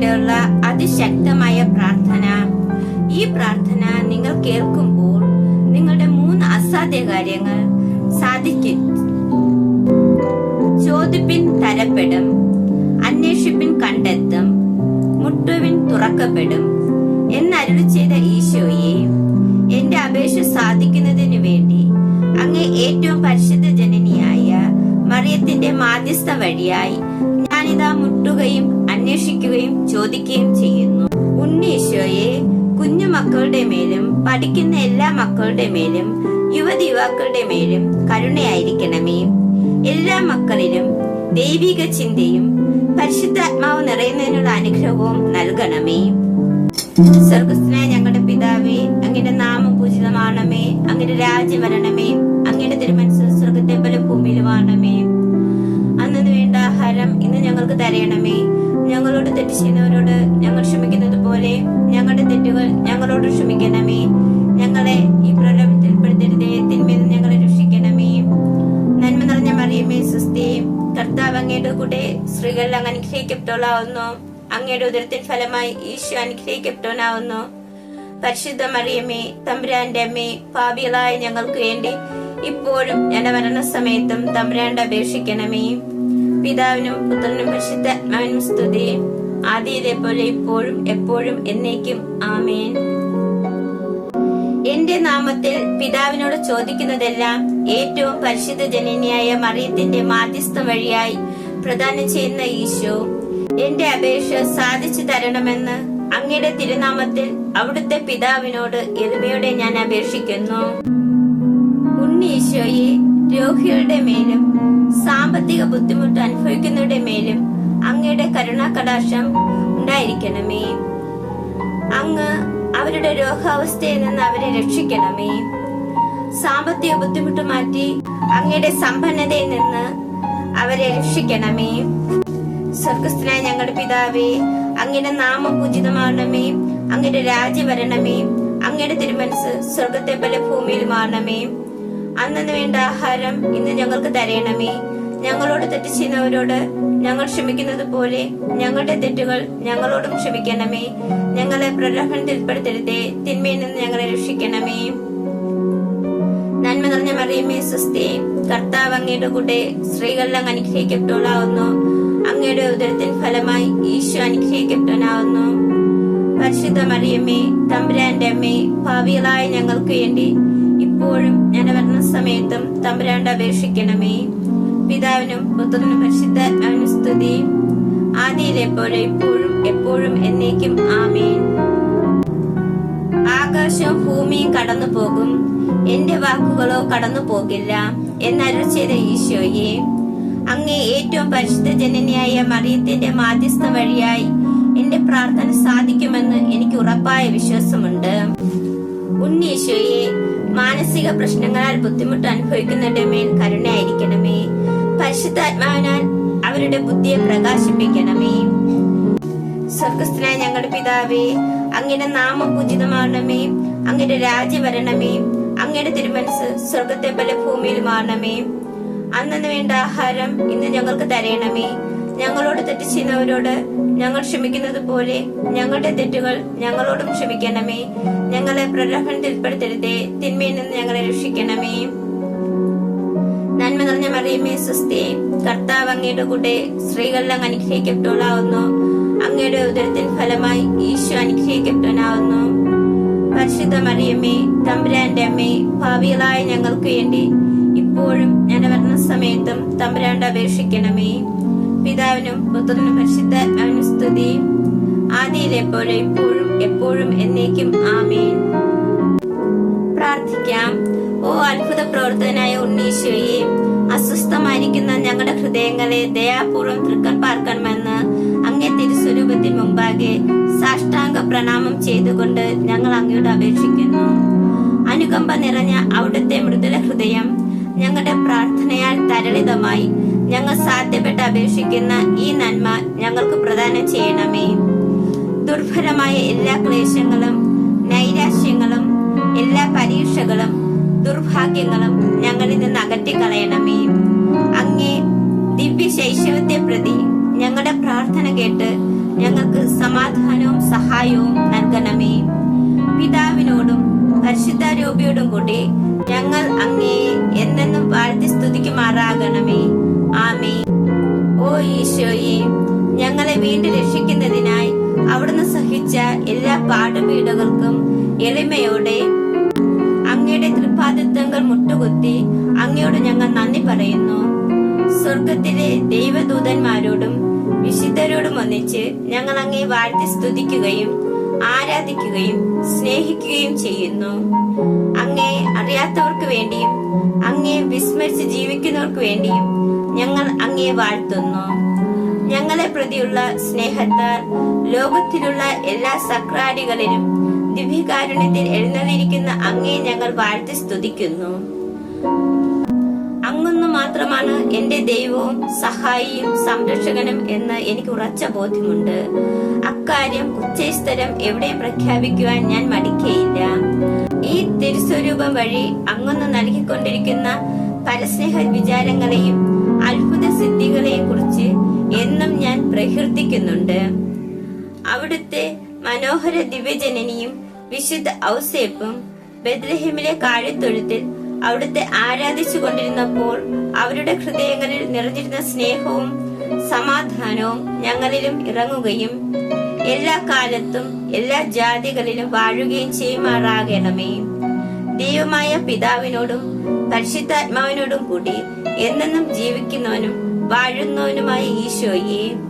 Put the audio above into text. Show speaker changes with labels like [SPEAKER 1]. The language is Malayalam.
[SPEAKER 1] വേണ്ടിയുള്ള അതിശക്തമായ പ്രാർത്ഥന. ഈ പ്രാർത്ഥന നിങ്ങൾ കേൾക്കുമ്പോൾ നിങ്ങളുടെ മൂന്ന് അസാധ്യ കാര്യങ്ങൾ സാധിക്കും. ചോദിപ്പിൻ തരപ്പെടും. അന്വേഷിപ്പിൻ കണ്ടെത്തും. മുട്ടുവിൻ തുറക്കപ്പെടും. എന്നരുളി ചെയ്ത ഈശോയെ എന്റെ അപേക്ഷ സാധിക്കുന്നതിനു വേണ്ടി അങ്ങേ ഏറ്റവും പരിശുദ്ധ ജനനിയായ മറിയത്തിന്റെ മാധ്യസ്ഥ വഴിയായി ഞാനിതാ മുട്ടുകയും അന്വേഷിക്കുകയും ചോദിക്കുകയും ചെയ്യുന്നു. ഉണ്ണീശോയെ കുഞ്ഞു മക്കളുടെ മേലും പഠിക്കുന്ന എല്ലാ മക്കളുടെ മേലും യുവതി യുവാക്കളുടെ മേലും കരുണയായിരിക്കണമേ. എല്ലാ മക്കളിലും ദൈവിക ചിന്തയും പരിശുദ്ധാത്മാവ് നിറയുന്നതിനുള്ള അനുഗ്രഹവും നൽകണമേ. സ്വർഗസ്ഥനായ ഞങ്ങളുടെ പിതാവേ അങ്ങയുടെ നാമം പൂജിതമാണമേ. അങ്ങയുടെ രാജ്യം വരണമേ. അങ്ങയുടെ തിരുമനസ് സ്വർഗത്തെ പോലെ ഭൂമിയിലുമാണമേ അന്നു വേണ്ട ആഹാരം ഇന്ന് ഞങ്ങൾക്ക് ഞങ്ങളോട് തെറ്റ് ചെയ്യുന്നവരോട് ഞങ്ങൾ ക്ഷമിക്കുന്നത് പോലെ ഞങ്ങളുടെ തെറ്റുകൾ ഞങ്ങളോട് ക്ഷമിക്കണമേ. ഞങ്ങളെ ഈ പ്രലോഭത്തിൽ പെടുത്തരുതേ. തിന്മയിൽ ഞങ്ങളെ രക്ഷിക്കണമേ. നന്മ നിറഞ്ഞ മറിയമേ സുസ്ഥി കർത്താവ് അങ്ങയുടെ കൂടെ സ്ത്രീകളിൽ അങ്ങ് അനുഗ്രഹിക്കപ്പെട്ടോളാവുന്നു അങ്ങയുടെ ഉദരത്തിൻ ഫലമായി ഈശോ അനുഗ്രഹിക്കപ്പെട്ടവനാവുന്നു. പരിശുദ്ധ മറിയമേ തമ്പുരാന്റെ അമ്മേ പാപികളായ ഞങ്ങൾക്ക് വേണ്ടി ഇപ്പോഴും ഞങ്ങളുടെ മരണസമയത്തും തമ്പുരാന്റെ അപേക്ഷിക്കണമേ. പിതാവിനും പുത്രനും പരിശുദ്ധാത്മാവിനും സ്തുതി. ആദ്യത്തെ പോലെ ഇപ്പോഴും എപ്പോഴും എന്നേക്കും. ആമേൻ. എന്റെ നാമത്തിൽ പിതാവിനോട് ചോദിക്കുന്നതെല്ലാം ഏറ്റവും പരിശുദ്ധ ജനനിയായ മറിയത്തിന്റെ മാധ്യസ്ഥം വഴിയായി പ്രദാനം ചെയ്യുന്ന ഈശോ. എന്റെ അപേക്ഷ സാധിച്ചു തരണമെന്ന് അങ്ങയുടെ തിരുനാമത്തിൽ അവിടുത്തെ പിതാവിനോട് എളിമയോടെ ഞാൻ അപേക്ഷിക്കുന്നു. ഉണ്ണീശോയെ രോഗികളുടെ മേലും സാമ്പത്തിക ബുദ്ധിമുട്ട് അനുഭവിക്കുന്നവരുടെ മേലും അങ്ങയുടെ കരുണാ കടാക്ഷം ഉണ്ടായിരിക്കണമേ. അങ്ങ് അവരുടെ രോഗാവസ്ഥയിൽ നിന്ന് അവരെ രക്ഷിക്കണമേ. സാമ്പത്തിക ബുദ്ധിമുട്ട് മാറ്റി അങ്ങയുടെ സമ്പന്നതയിൽ നിന്ന് അവരെ രക്ഷിക്കണമേ. സ്വർഗസ്ഥനായ ഞങ്ങളുടെ പിതാവേ അങ്ങയുടെ നാമം പൂജിതമാകണമേ. അങ്ങയുടെ രാജ്യം വരണമേ. അങ്ങയുടെ തിരുമനസ് സ്വർഗത്തെ പോലെ മാറണമേ. അന്നു വേണ്ട ആഹാരം ഇന്ന് ഞങ്ങൾക്ക് തരയണമേ ഞങ്ങളോട് തെറ്റ് ചെയ്യുന്നവരോട് ഞങ്ങൾ ക്ഷമിക്കുന്നത് പോലെ ഞങ്ങളുടെ തെറ്റുകൾ ഞങ്ങളോടും ക്ഷമിക്കണമേ. ഞങ്ങളെ പ്രലോഭനത്തിൽപ്പെടുത്തരുതേ. തിന്മയിൽ നിന്ന് ഞങ്ങളെ രക്ഷിക്കണമേ. നന്മ നിറഞ്ഞ മറിയമേ സ്വസ്തി കർത്താവ് അങ്ങയുടെ കൂടെ സ്ത്രീകളെല്ലാം അനുഗ്രഹിക്കപ്പെട്ടവളാവുന്നു. അങ്ങയുടെ ഉദരത്തിൻ ഫലമായി ഈശോ അനുഗ്രഹിക്കപ്പെട്ടവനാവുന്നു. പരിശുദ്ധ മറിയമ്മേ തമ്പുരാന്റെ അമ്മേ ഭാവികളായ ഞങ്ങൾക്ക് വേണ്ടി ഇപ്പോഴും ഞാൻ വരുന്ന സമയത്തും തമ്പുരാണ്ട് അപേക്ഷിക്കണമേ. പിതാവിനും പുത്രനും പരിശുദ്ധാത്മാവിനും സ്തുതി ആദിയിലെ പോലെ ഇപ്പോഴും എപ്പോഴും എന്നേക്കും ആമേൻ. ആകാശവും ഭൂമിയും കടന്നു പോകും എന്റെ വാക്കുകളോ കടന്നു പോകില്ല എന്നരുൾ ചെയ്ത ഈശോയെ. അങ്ങേ ഏറ്റവും പരിശുദ്ധ ജനനിയായ മറിയത്തിന്റെ മാധ്യസ്ഥ വഴിയായി എന്റെ പ്രാർത്ഥന സാധിക്കുമെന്ന് എനിക്ക് ഉറപ്പായ വിശ്വാസമുണ്ട്. ഉണ്ണീശോയെ മാനസിക പ്രശ്നങ്ങളാൽ ബുദ്ധിമുട്ട് അനുഭവിക്കുന്നവരുടെ മേൽ കരുണയായിരിക്കണമേ. പരിശുദ്ധാത്മാവിനാൽ അവരുടെ ബുദ്ധിയെ പ്രകാശിപ്പിക്കണമേ. സ്വർഗസ്ഥനായ ഞങ്ങളുടെ പിതാവേ അങ്ങയുടെ നാമം പൂജിതമാണമേ അങ്ങയുടെ രാജ്യം വരണമേ അങ്ങയുടെ തിരുമനസ് സ്വർഗത്തെ പോലെ ഭൂമിയിൽ മാറണമേ. അന്നു വേണ്ട ആഹാരം ഇന്ന് ഞങ്ങൾക്ക് തരയണമേ ഞങ്ങളോട് തെറ്റ് ചെയ്യുന്നവരോട് ഞങ്ങൾ ക്ഷമിക്കുന്നത് പോലെ ഞങ്ങളുടെ തെറ്റുകൾ ഞങ്ങളോടും ക്ഷമിക്കണമേ. ഞങ്ങളെ പ്രലോഭനത്തിൽപ്പെടുത്തരുതേ തിന്മയിൽ നിന്ന് ഞങ്ങളെ രക്ഷിക്കണമേ. നിറഞ്ഞ മറിയമേ സ്വസ്തി കർത്താവ് അങ്ങയുടെ കൂടെ സ്ത്രീകളെല്ലാം അനുഗ്രഹിക്കപ്പെട്ടവളാവുന്നു. അങ്ങയുടെ ഉദരത്തിൻ ഫലമായി ഈശോ അനുഗ്രഹിക്കപ്പെട്ടവനാവുന്നു. പരിശുദ്ധ മറിയമ്മേ തമ്പുരാന്റെ അമ്മേ ഭാവികളായ ഞങ്ങൾക്ക് വേണ്ടി ഇപ്പോഴും ഞാൻ വരുന്ന സമയത്തും തമ്പുരാണ്ട് അപേക്ഷിക്കണമേ. പിതാവിനും പുത്രനും പരിശുദ്ധാത്മാവിനും സ്തുതി. ആദിയിലെ പോലെ ഇപ്പോഴും എപ്പോഴും എന്നേക്കും ആമേൻ. പ്രാർത്ഥിക്കാം. ഓ അത്ഭുത പ്രവർത്തകനായ ഉണ്ണീശോയെ അസ്വസ്ഥമായിരിക്കുന്ന ഞങ്ങളുടെ ഹൃദയങ്ങളെ ദയാപൂർവം തൃക്കൺ പാർക്കണമെന്ന് അങ്ങേ തിരുസ്വരൂപത്തിന് മുമ്പാകെ സാഷ്ടാംഗ പ്രണാമം ചെയ്തുകൊണ്ട് ഞങ്ങൾ അങ്ങയോട് അപേക്ഷിക്കുന്നു. അനുകമ്പ നിറഞ്ഞ അവിടുത്തെ മൃദുല ഹൃദയം ഞങ്ങളുടെ പ്രാർത്ഥനയാൽ തരളിതമായി ഞങ്ങൾ സാധ്യപ്പെട്ട് അപേക്ഷിക്കുന്ന ഈ നന്മ ഞങ്ങൾക്ക് പ്രദാനം ചെയ്യണമേ. ദുർഭരമായ എല്ലാ ക്ലേശങ്ങളും നൈരാശ്യങ്ങളും എല്ലാ പരീക്ഷകളും ദുർഭാഗ്യങ്ങളും ഞങ്ങളിൽ നിന്ന് അകറ്റിക്കളയണമേ. അങ്ങേ ദിവ്യ ശൈശവത്തെ പ്രതി ഞങ്ങളുടെ പ്രാർത്ഥന കേട്ട് ഞങ്ങൾക്ക് സമാധാനവും സഹായവും നൽകണമേ. പിതാവിനോടും പരിശുദ്ധ രൂപയോടും കൂടി ഞങ്ങൾ അങ്ങേ എന്നെന്നും വാഴ്ത്തി സ്തുതിക്കുമാറാകണമേ. ആമേ ഓ ഈശോയെ ഞങ്ങളെ വീണ്ടും രക്ഷിക്കുന്നതിനായി അവിടുന്ന് സഹിച്ച എല്ലാ പാടുപീടുകൾക്കും എളിമയോടെ മുട്ടുകുത്തി അങ്ങയോട് ഞങ്ങൾ നന്ദി പറയുന്നു. സ്വർഗത്തിലെ ദൈവദൂതന്മാരോടും വിശുദ്ധരോടും ഒന്നിച്ച് ഞങ്ങൾ അങ്ങയെ വാഴ്ത്തി സ്തുതിക്കുകയും ആരാധിക്കുകയും സ്നേഹിക്കുകയും ചെയ്യുന്നു. അങ്ങേ അറിയാത്തവർക്ക് വേണ്ടിയും അങ്ങയെ വിസ്മരിച്ച് ജീവിക്കുന്നവർക്ക് വേണ്ടിയും ഞങ്ങൾ അങ്ങയെ വാഴ്ത്തുന്നു. ഞങ്ങളെ പ്രതിയുള്ള സ്നേഹത്താൽ ലോകത്തിലുള്ള എല്ലാ സക്രാരികളിലും ദിവ്യകാരുണ്യത്തിൽ എഴുന്നള്ളിയിരിക്കുന്ന അങ്ങയെ ഞങ്ങൾ വാഴ്ത്തി സ്തുതിക്കുന്നു. അങ്ങൊന്നു മാത്രമാണ് എന്റെ ദൈവവും സഹായിയും സംരക്ഷകനും എന്ന് എനിക്ക് ഉറച്ച ബോധ്യമുണ്ട്. അക്കാര്യം ഉച്ചസ്ഥലം എവിടെ പ്രഖ്യാപിക്കുവാൻ ഞാൻ മടിക്കയില്ല. ഈ തിരുസ്വരൂപം വഴി അങ്ങൊന്ന് നൽകിക്കൊണ്ടിരിക്കുന്ന പരസ്നേഹ വിചാരങ്ങളെയും അത്ഭുത സിദ്ധികളെയും കുറിച്ച് എന്നും ഞാൻ പ്രകീർത്തിക്കുന്നുണ്ട്. അവിടുത്തെ മനോഹര ദിവ്യജനനിയും വിശുദ്ധ ഔസേപ്പും ബദ്രഹിമിലെ കാഴ്ത്തൊഴുത്തിൽ അവിടുത്തെ ആരാധിച്ചു കൊണ്ടിരുന്നപ്പോൾ അവരുടെ ഹൃദയങ്ങളിൽ നിറഞ്ഞിരുന്ന സ്നേഹവും സമാധാനവും ഞങ്ങളിലും ഇറങ്ങുകയും എല്ലാ കാലത്തും എല്ലാ ജാതികളിലും വാഴുകയും ചെയ്യുമാറാകണമേ. ദൈവമായ പിതാവിനോടും പരിശുദ്ധാത്മാവിനോടും കൂടി എന്നെന്നും ജീവിക്കുന്നവനും വാഴുന്നവനുമായ ഈശോയെ.